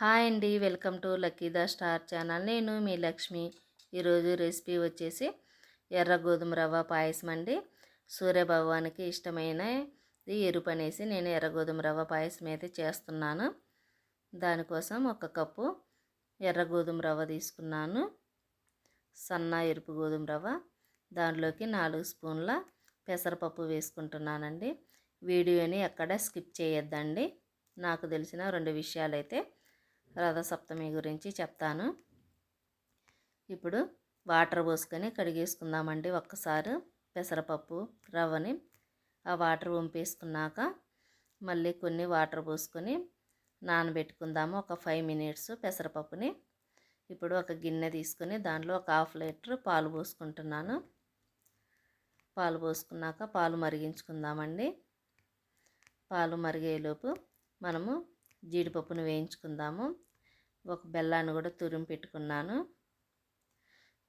Hi అండి. Welcome to lucky the star channel. నేను మీ లక్ష్మి. ఈరోజు రెసిపీ వచ్చేసి ఎర్ర గోధుమ రవ్వ పాయసం అండి. సూర్యభగవానికి ఇష్టమైన ఎరుపు అనేసి నేను ఎర్ర గోధుమ రవ్వ పాయసం అయితే చేస్తున్నాను. దానికోసం ఒక కప్పు ఎర్ర గోధుమ రవ్వ తీసుకున్నాను. సన్న ఎరుపు గోధుమ రవ్వ. దానిలోకి నాలుగు స్పూన్ల పెసరపప్పు వేసుకుంటున్నానండి. వీడియోని ఎక్కడ స్కిప్ చేయొద్దండి. నాకు తెలిసిన రెండు విషయాలైతే రథసప్తమి గురించి చెప్తాను. ఇప్పుడు వాటర్ పోసుకొని కడిగేసుకుందామండి ఒక్కసారి. పెసరపప్పు రవ్వని ఆ వాటర్ వంపేసుకున్నాక మళ్ళీ కొన్ని వాటర్ పోసుకొని నానబెట్టుకుందాము. ఒక ఫైవ్ మినిట్స్ పెసరపప్పుని. ఇప్పుడు ఒక గిన్నె తీసుకొని దాంట్లో ఒక హాఫ్ లీటర్ పాలు పోసుకుంటున్నాను. పాలు పోసుకున్నాక పాలు మరిగించుకుందామండి. పాలు మరిగేలోపు మనము జీడిపప్పును వేయించుకుందాము. ఒక బెల్లాన్ని కూడా తురిమి పెట్టుకున్నాను.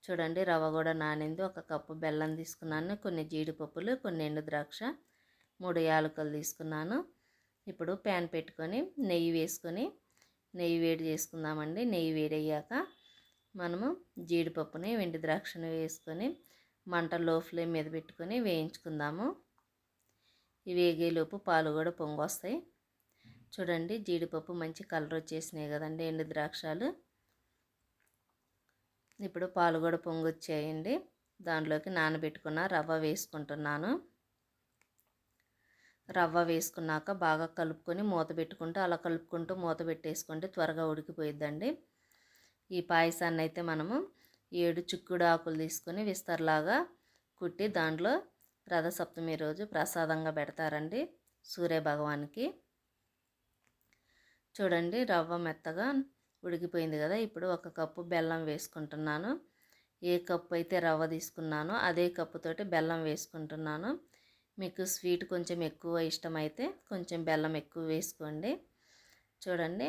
చూడండి రవ్వ కూడా నానింది. ఒక కప్పు బెల్లం తీసుకున్నాను. కొన్ని జీడిపప్పులు కొన్ని ఎండు ద్రాక్ష మూడు యాలకులు తీసుకున్నాను. ఇప్పుడు ప్యాన్ పెట్టుకొని నెయ్యి వేసుకొని నెయ్యి వేడి చేసుకుందామండి. నెయ్యి వేడయ్యాక మనము జీడిపప్పుని వెండి ద్రాక్షను వేసుకొని మంట లో ఫ్లేమ్ మీద పెట్టుకొని వేయించుకుందాము. ఇవి వేగేలోపు పాలు కూడా పొంగొస్తాయి. చూడండి జీడిపప్పు మంచి కలర్ వచ్చేసినాయి కదండి ఎండు ద్రాక్షాలు. ఇప్పుడు పాలు కూడా పొంగొచ్చాయండి. దాంట్లోకి నానబెట్టుకున్న రవ్వ వేసుకుంటున్నాను. రవ్వ వేసుకున్నాక బాగా కలుపుకొని మూత పెట్టుకుంటూ అలా కలుపుకుంటూ మూత పెట్టేసుకుంటే త్వరగా ఉడికిపోయిద్దండి. ఈ పాయసాన్ని అయితే మనము ఏడు చిక్కుడు ఆకులు తీసుకొని విస్తరలాగా కుట్టి దాంట్లో రథసప్తమి రోజు ప్రసాదంగా పెడతారండి సూర్య భగవానికి చూడండి రవ్వ మెత్తగా ఉడికిపోయింది కదా ఇప్పుడు ఒక కప్పు బెల్లం వేసుకుంటున్నాను. ఏ కప్పు అయితే రవ్వ తీసుకున్నానో అదే కప్పుతోటి బెల్లం వేసుకుంటున్నాను. మీకు స్వీట్ కొంచెం ఎక్కువ ఇష్టమైతే కొంచెం బెల్లం ఎక్కువ వేసుకోండి. చూడండి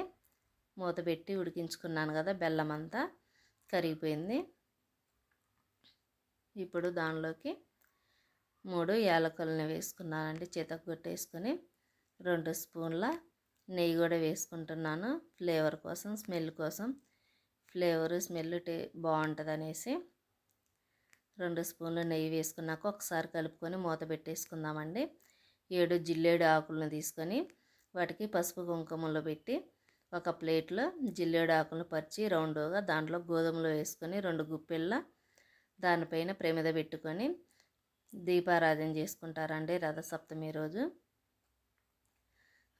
మూత పెట్టి ఉడికించుకున్నాను కదా బెల్లం అంతా కరిగిపోయింది. ఇప్పుడు దానిలోకి మూడు యాలకులను వేసుకున్నానండి కొట్టేసుకొని రెండు స్పూన్ల నెయ్యి కూడా వేసుకుంటున్నాను. ఫ్లేవర్ కోసం స్మెల్ కోసం. ఫ్లేవర్ స్మెల్ టే బాగుంటుంది అనేసి రెండు స్పూన్లు నెయ్యి వేసుకున్నాక ఒకసారి కలుపుకొని మూత పెట్టేసుకుందామండి. ఏడు జిల్లేడు ఆకులను తీసుకొని వాటికి పసుపు కుంకుమలో పెట్టి ఒక ప్లేట్లో జిల్లేడు ఆకులను పరిచి రౌండ్గా దాంట్లో గోధుమలు వేసుకొని రెండు గుప్పెళ్ళ దానిపైన ప్రమిద పెట్టుకొని దీపారాధన చేసుకుంటారండి రథసప్తమి రోజు.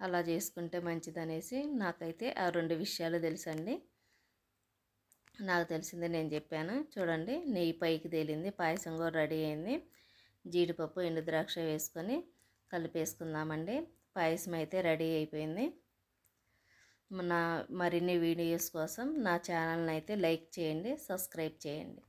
అలా చేసుకుంటే మంచిదనేసి నాకైతే ఆ రెండు విషయాలు తెలుసండి. నాకు తెలిసింది నేను చెప్పాను. చూడండి నెయ్యి పైకి తేలింది పాయసం కూడా రెడీ అయింది. జీడిపప్పు ఎండు ద్రాక్ష వేసుకొని కలిపేసుకుందామండి. పాయసం అయితే రెడీ అయిపోయింది. నా మరిన్ని వీడియోస్ కోసం నా ఛానల్ని అయితే లైక్ చేయండి సబ్స్క్రైబ్ చేయండి.